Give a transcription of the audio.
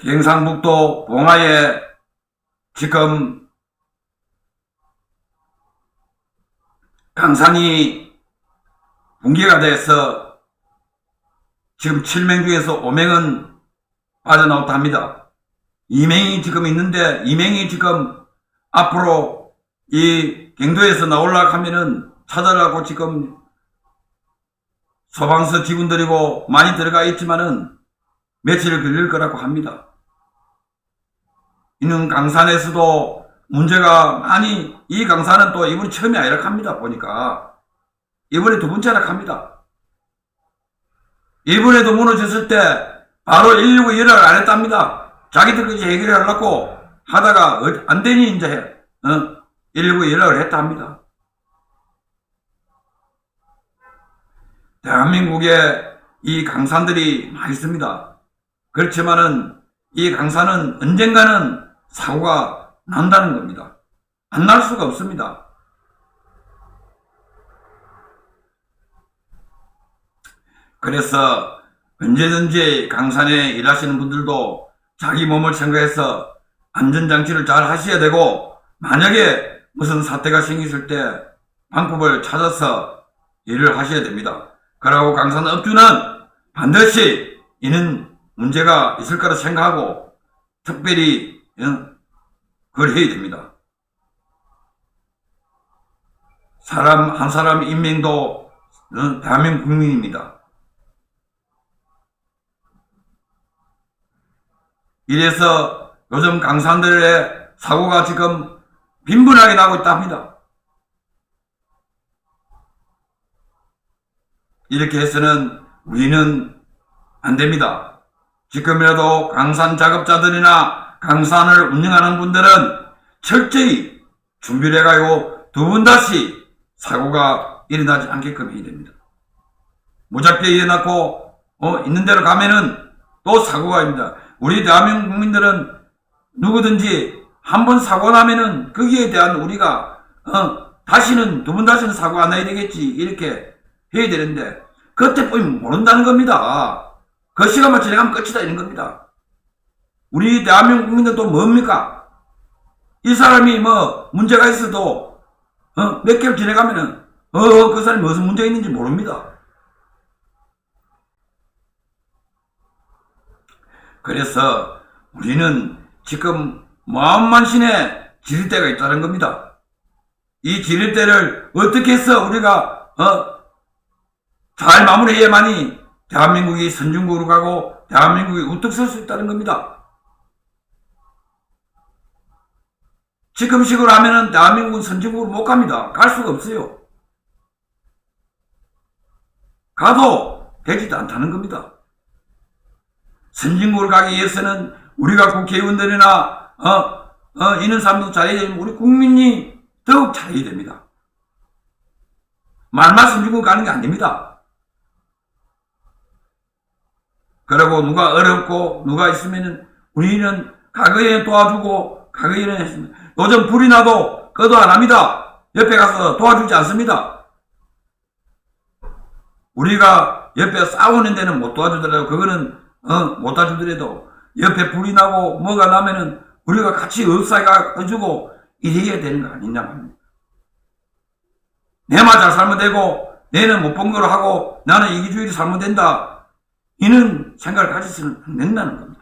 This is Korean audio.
경상북도 봉화에 지금 강산이 붕괴가 돼서 지금 7명 중에서 5명은 빠져나왔다 합니다. 2명이 지금 있는데 2명이 지금 앞으로 이 경도에서 나오려고 하면은 찾아가고 지금 소방서 직원들이고 많이 들어가 있지만은 며칠 걸릴 거라고 합니다. 이는 강산에서도 문제가 많이 이 강산은 또 이번이 처음이 아니라 합니다. 보니까 이번에 두 번째라 합니다. 이번에도 무너졌을 때 바로 119 연락을 안 했답니다. 자기들끼리 해결하려고 하다가 어- 안 되니 이제 어? 119 연락을 했다 합니다. 대한민국에 이 강산들이 많이 있습니다. 그렇지만은 이 강산은 언젠가는 사고가 난다는 겁니다. 안 날 수가 없습니다. 그래서 언제든지 강산에 일하시는 분들도 자기 몸을 생각해서 안전장치를 잘 하셔야 되고 만약에 무슨 사태가 생겼을 때 방법을 찾아서 일을 하셔야 됩니다. 그러고 강산 업주는 반드시 이는 문제가 있을 거라 생각하고 특별히 어, 그걸 해야 됩니다. 사람 한 사람 인명도 어, 대한민국 국민입니다. 이래서 요즘 강산들의 사고가 지금 빈번하게 나고 있다 합니다. 이렇게 해서는 우리는 안 됩니다. 지금이라도 강산 작업자들이나 강산을 운영하는 분들은 철저히 준비를 해가지고 두번 다시 사고가 일어나지 않게끔 해야 됩니다. 무작정 일어났고 어, 있는 대로 가면은 또 사고가 입니다. 우리 대한민국 국민들은 누구든지 한 번 사고 나면은 거기에 대한 우리가 어, 다시는 두 번 다시는 사고 안 나야 되겠지 이렇게 해야 되는데 그때 보면 모른다는 겁니다. 그 시간만 지나가면 끝이다 이런 겁니다. 우리 대한민국 국민들도 뭡니까? 이 사람이 뭐 문제가 있어도 어, 몇 개월 지나가면은 어, 그 사람이 무슨 문제가 있는지 모릅니다. 그래서 우리는 지금 마음만신에 지릴 때가 있다는 겁니다. 이 지릴 때를 어떻게 해서 우리가 어, 잘 마무리해야만이 대한민국이 선진국으로 가고 대한민국이 우뚝 설 수 있다는 겁니다. 지금 식으로 하면은 대한민국은 선진국으로 못 갑니다. 갈 수가 없어요. 가도 되지도 않다는 겁니다. 선진국을 가기 위해서는 우리가 국회의원들이나 어, 어, 이런 사람도 잘해야 되면 우리 국민이 더욱 잘해야 됩니다. 말만 선진국 가는 게 아닙니다. 그리고 누가 어렵고 누가 있으면은 우리는 과거에 도와주고 과거에는 했습니다. 요즘 불이 나도 그도 안 합니다. 옆에 가서 도와주지 않습니다. 우리가 옆에 싸우는 데는 못 도와주더라도 그거는 어, 못 도와주더라도 옆에 불이 나고 뭐가 나면은 우리가 같이 의사가 해주고 이래야 되는 거 아니냐 말입니다. 내만 잘 살면 되고 내는 못 본 거로 하고 나는 이기주의로 살면 된다. 이는 생각을 가지서는 안 된다는 겁니다.